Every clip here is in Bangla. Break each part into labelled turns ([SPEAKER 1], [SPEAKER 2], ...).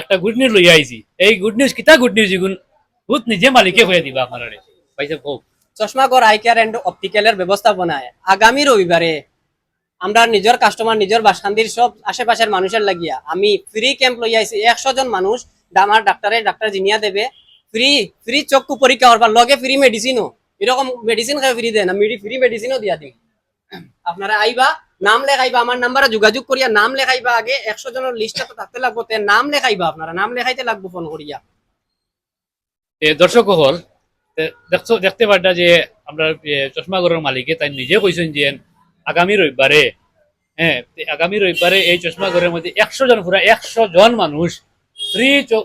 [SPEAKER 1] একটা গুড নিউজ লইয়া আইছি। এই গুড নিউজ কিতা গুড নিউজ এগুন বহুত নিজে মালিকে হয়ে দিবা আপনারা পাইছে হোক
[SPEAKER 2] চশমাগড় আই কেয়ার এন্ড অপটিক্যালের ব্যবস্থাপনায় আগামী রবিবারে আমরা নিজের কাস্টমার নিজের বাসখান্দির সব আশেপাশের মানুষের লাগিয়া আমি ফ্রি ক্যাম্প লই আইছি। একশো জন মানুষ আমার ডাক্তারে ডাক্তার জিনিয়া দেবে। ফ্রি ফ্রি চক্ষু পরীক্ষা করবার লগে ফ্রি মেডিসিনও এরকম মেডিসিন খাই ফ্রি দেন। আমি ফ্রি মেডিসিনও দিয়া দিই আপনারা আইবা। নাম লেখাইবা আমার নাম্বারে যোগাযোগ করিয়া নাম লেখাইবা আগে একশো জনের লিস্টটা তো থাকতে লাগবো তে নাম লেখাইবা আপনারা নাম লেখাইতে লাগবো ফোন করিয়া
[SPEAKER 1] এ, দর্শক হল দেখছ দেখতে পারটা যে আমরা চশমাগরের মালিকে তাই নিজে কইছেন যে আগামী রবিবারে হ্যাঁ আগামী রবিবারে এই চশমাগরের মধ্যে একশো জন পুরা একশো জন মানুষ ফ্রি চোখ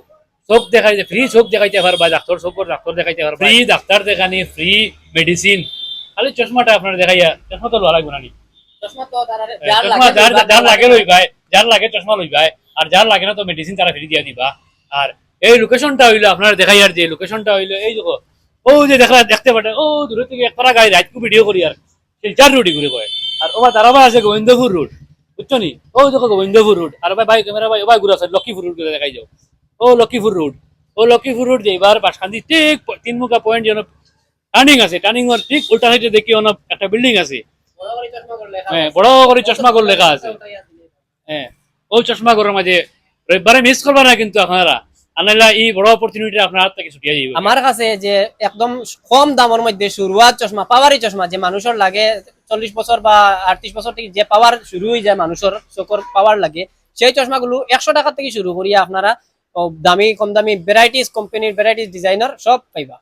[SPEAKER 1] দেখাইতে ফ্রি চোখ দেখাইতে পারবা ডাক্তার চোখের ডাক্তার দেখাইতে পারবা ফ্রি ডাক্তার দেখানি ফ্রি মেডিসিন খালি চশমাটা আপনার দেখাইয়া চশমা তো লাগবে না?
[SPEAKER 2] যার লাগে
[SPEAKER 1] লই ভাই যার চশমা লই ভাই আর যার লাগে না তো মেডিসিন তারা ফ্রি দিয়া দিবা। আর এই লোকেশনটা হইল আপনার দেখাই আর যে লোকেশনটা হইল এই দেখো ও যে দেখা দেখতে ও দূরে থেকে একটা গাড়ি রাইটকু ভিডিও করি আর শিলচার রুটি ঘুরে কয় আর ওবার তারা আছে গোবিন্দপুর রুট বুঝছ নি? ও দেখো গোবিন্দপুর রুট আর ভাই ভাই ক্যামেরা ভাই ওবার ঘুরে আছে লক্ষ্মীপুর করে দেখাই যাও। ও লক্ষ্মীপুর রুট ও লক্ষ্মীপুর রুট যে এবার ঠিক তিন মুখা পয়েন্ট যেন টার্নিং আছে টার্নিং ঠিক উল্টা সাইডে দেখি একটা বিল্ডিং আছে।
[SPEAKER 2] বড় করে চশমা করে লেখা
[SPEAKER 1] হ্যাঁ
[SPEAKER 2] আছে।
[SPEAKER 1] বড় করে চশমা করে লেখা আছে। হ্যাঁ ও চশমা করার মাঝে রবিবারে মিস করবা না কিন্তু আপনারা? আনাইলা এই বড় অপরচুনিটি আপনার হাত থেকে ছুটিয়ে যাবে
[SPEAKER 2] আমার কাছে যে একদম কম দামের মধ্যে শুরুয়াত চশমা পাওয়ারই চশমা যে মানুষের লাগে চল্লিশ বছর বা আটত্রিশ বছর থেকে যে পাওয়ার শুরু হয়ে যায় মানুষের চোখের পাওয়ার লাগে সেই চশমাগুলো একশো টাকা থেকে শুরু করিয়া আপনারা দামি কম দামি ভ্যারাইটিস কোম্পানির ভ্যারাইটিস ডিজাইনার সব পাইবা।